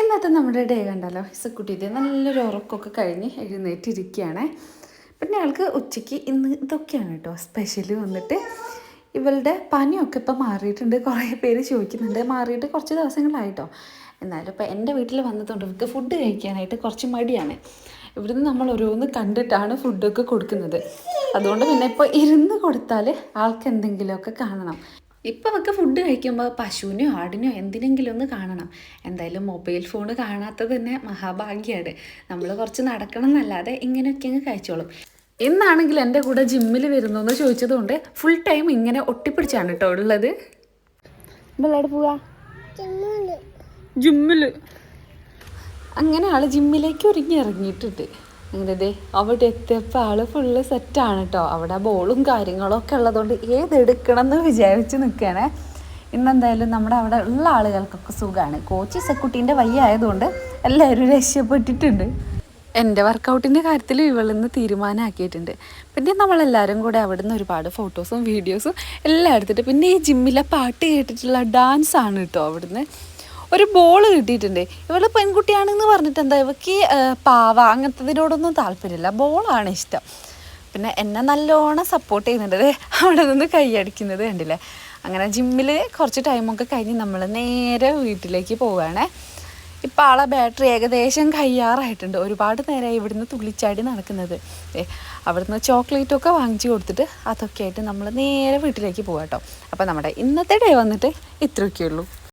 ഇന്നത്തെ നമ്മുടെ ഡേ കണ്ടല്ലോ. ഇസക്കുട്ടിയുടെ നല്ലൊരു ഉറക്കമൊക്കെ കഴിഞ്ഞ് എഴുന്നേറ്റിരിക്കുകയാണ്. പിന്നെ ഞങ്ങൾക്ക് ഉച്ചയ്ക്ക് ഇന്ന് ഇതൊക്കെയാണ് കേട്ടോ സ്പെഷ്യൽ വന്നിട്ട്. ഇവളുടെ പനിയൊക്കെ ഇപ്പം മാറിയിട്ടുണ്ട്. കുറേ പേര് ചോദിക്കുന്നുണ്ട്. മാറിയിട്ട് കുറച്ച് ദിവസങ്ങളായിട്ടോ. എന്നാലും ഇപ്പം എന്റെ വീട്ടിൽ വന്നതുകൊണ്ട് ഇവർക്ക് ഫുഡ് കഴിക്കാനായിട്ട് കുറച്ച് മടിയാണ്. ഇവിടുന്ന് നമ്മൾ ഓരോന്ന് കണ്ടിട്ടാണ് ഫുഡൊക്കെ കൊടുക്കുന്നത്. അതുകൊണ്ട് പിന്നെ ഇപ്പോൾ ഇരുന്ന് കൊടുത്താൽ ആൾക്ക് എന്തെങ്കിലുമൊക്കെ കാണണം. ഇപ്പം അവൾക്ക് ഫുഡ് കഴിക്കുമ്പോൾ പശുവിനോ ആടിനോ എന്തിനെങ്കിലും ഒന്ന് കാണണം. എന്തായാലും മൊബൈൽ ഫോൺ കാണാത്തത് തന്നെ മഹാഭാഗ്യമാണ് നമ്മൾ കുറച്ച് നടക്കണം എന്നല്ലാതെ ഇങ്ങനെയൊക്കെ അങ്ങ് കഴിച്ചോളും. എന്നാണെങ്കിൽ എന്റെ കൂടെ ജിമ്മിൽ വരുന്നു എന്ന് ചോദിച്ചതുകൊണ്ട് ഫുൾ ടൈം ഇങ്ങനെ ഒട്ടിപ്പിടിച്ചാണ് കേട്ടോ ഉള്ളത്. പോവാ? ജിമ്മിൽ അങ്ങനെ ആൾ ജിമ്മിലേക്ക് ഒരുങ്ങി ഇറങ്ങിയിട്ടുണ്ട്. അങ്ങനെ ദേ അവിടെ എത്തിയപ്പോൾ ആൾ ഫുള്ള് സെറ്റാണ് കേട്ടോ അവിടെ ബോളും കാര്യങ്ങളൊക്കെ ഉള്ളതുകൊണ്ട് ഏതെടുക്കണം എന്ന് വിചാരിച്ച് നിൽക്കുകയാണേ ഇന്നെന്തായാലും നമ്മുടെ അവിടെ ഉള്ള ആളുകൾക്കൊക്കെ സുഖമാണ് കോച്ച് സെക്കുട്ടീന്റെ വയ്യ ആയതുകൊണ്ട് എല്ലാവരും രക്ഷപ്പെട്ടിട്ടുണ്ട്. എന്റെ വർക്കൗട്ടിന്റെ കാര്യത്തിൽ ഇവളിന്ന് തീരുമാനമാക്കിയിട്ടുണ്ട് പിന്നെ നമ്മളെല്ലാവരും കൂടെ അവിടുന്ന് ഒരുപാട് ഫോട്ടോസും വീഡിയോസും എല്ലാം എടുത്തിട്ട് പിന്നെ ഈ ജിമ്മിലെ പാട്ട് കേട്ടിട്ടുള്ള ഡാൻസ് ആണ് കേട്ടോ അവിടുന്ന്. ഒരു ബോൾ കിട്ടിയിട്ടുണ്ട്. ഇവൾ പെൺകുട്ടിയാണെന്ന് പറഞ്ഞിട്ട് എന്താ ഇവക്ക് പാവ അങ്ങനത്തതിനോടൊന്നും താല്പര്യമില്ല. ബോളാണ് ഇഷ്ടം. പിന്നെ എന്നെ നല്ലോണം സപ്പോർട്ട് ചെയ്യുന്നുണ്ട്. അവിടെ നിന്ന് കൈയടിക്കുന്നത് കണ്ടില്ലേ? അങ്ങനെ ജിമ്മിൽ കുറച്ച് ടൈമൊക്കെ കഴിഞ്ഞ് നമ്മൾ നേരെ വീട്ടിലേക്ക് പോവുകയാണേ. ഇപ്പം ആളെ ബാറ്ററി ഏകദേശം കയ്യാറായിട്ടുണ്ട്. ഒരുപാട് നേരമായി ഇവിടുന്ന് തുള്ളിച്ചാടി നടക്കുന്നത്. അവിടുന്ന് ചോക്ലേറ്റൊക്കെ വാങ്ങിച്ചു കൊടുത്തിട്ട് അതൊക്കെ ആയിട്ട് നമ്മൾ നേരെ വീട്ടിലേക്ക് പോകാം കേട്ടോ. അപ്പോൾ നമ്മുടെ ഇന്നത്തെ ഡേ വന്നിട്ട് ഇത്രയൊക്കെ ഉള്ളൂ